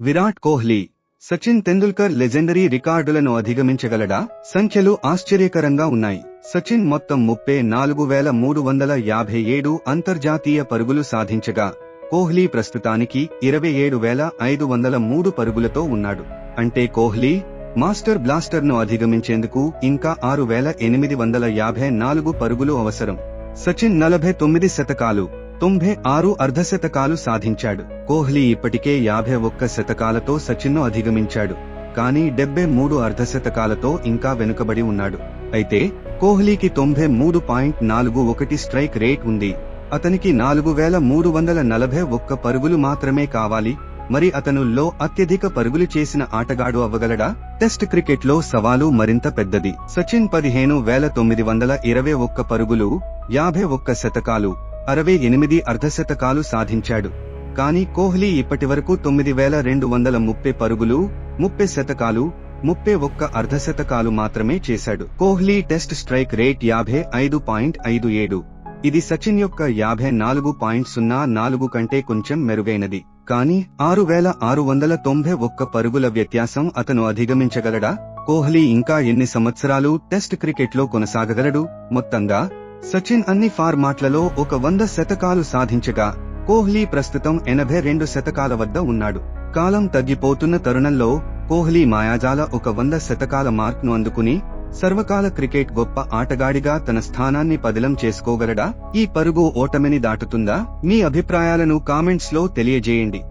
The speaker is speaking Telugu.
విరాట్ కోహ్లీ సచిన్ తెందుల్కర్ లెజెండరీ రికార్డులను అధిగమించగలడా? సంఖ్యలు ఆశ్చర్యకరంగా ఉన్నాయి. సచిన్ మొత్తం ముప్పై నాలుగు వేల మూడు వందల యాభై ఏడు అంతర్జాతీయ పరుగులు సాధించగా కోహ్లీ ప్రస్తుతానికి ఇరవై ఏడు వేల ఐదు వందల మూడు పరుగులతో ఉన్నాడు. అంటే కోహ్లీ మాస్టర్ బ్లాస్టర్ను అధిగమించేందుకు ఇంకా ఆరు వేల ఎనిమిది వందల యాభై నాలుగు పరుగులు అవసరం. సచిన్ నలభై తొమ్మిది శతకాలు తొంభై ఆరు అర్ధశతకాలు సాధించాడు. కోహ్లీ ఇప్పటికే యాభై ఒక్క శతకాలతో సచిన్ను అధిగమించాడు. కానీ డెబ్బై మూడు అర్ధశతకాలతో ఇంకా వెనుకబడి ఉన్నాడు. అయితే కోహ్లీకి తొంభై మూడు పాయింట్ నాలుగు ఒకటి స్ట్రైక్ రేట్ ఉంది. అతనికి నాలుగు వేల మూడు వందల నలభై ఒక్క పరుగులు మాత్రమే కావాలి. మరి అతను లో అత్యధిక పరుగులు చేసిన ఆటగాడు అవ్వగలడా? టెస్ట్ క్రికెట్లో సవాలు మరింత పెద్దది. సచిన్ పదిహేను వేల తొమ్మిది వందల ఇరవై ఒక్క పరుగులు యాభై ఒక్క శతకాలు అరవై ఎనిమిది అర్ధశతకాలు సాధించాడు. కానీ కోహ్లీ ఇప్పటివరకు తొమ్మిది వేల రెండు వందల ముప్పై పరుగులు ముప్పై శతకాలు ముప్పై ఒక్క అర్ధశతకాలు మాత్రమే చేశాడు. కోహ్లీ టెస్ట్ స్ట్రైక్ రేట్ యాభై ఐదు పాయింట్ ఐదు ఏడు. ఇది సచిన్ యొక్క యాభై నాలుగు పాయింట్ సున్నా నాలుగు కంటే కొంచెం మెరుగైనది. కానీ ఆరు వేల ఆరు వందల తొంభై ఒక్క పరుగుల వ్యత్యాసం అతను అధిగమించగలడా? కోహ్లీ ఇంకా ఎన్ని సంవత్సరాలు టెస్ట్ క్రికెట్లో కొనసాగగలడు? మొత్తంగా సచిన్ అన్ని ఫార్మాట్లలో ఒక వంద శతకాలు సాధించగా కోహ్లీ ప్రస్తుతం ఎనభై రెండు శతకాల వద్ద ఉన్నాడు. కాలం తగ్గిపోతున్న తరుణంలో కోహ్లీ మాయాజాల ఒక వంద శతకాల మార్క్ను అందుకుని సర్వకాల క్రికెట్ గొప్ప ఆటగాడిగా తన స్థానాన్ని పదిలం చేసుకోగలడా? ఈ పరుగు ఓటమిని దాటుతుందా? మీ అభిప్రాయాలను కామెంట్స్లో తెలియజేయండి.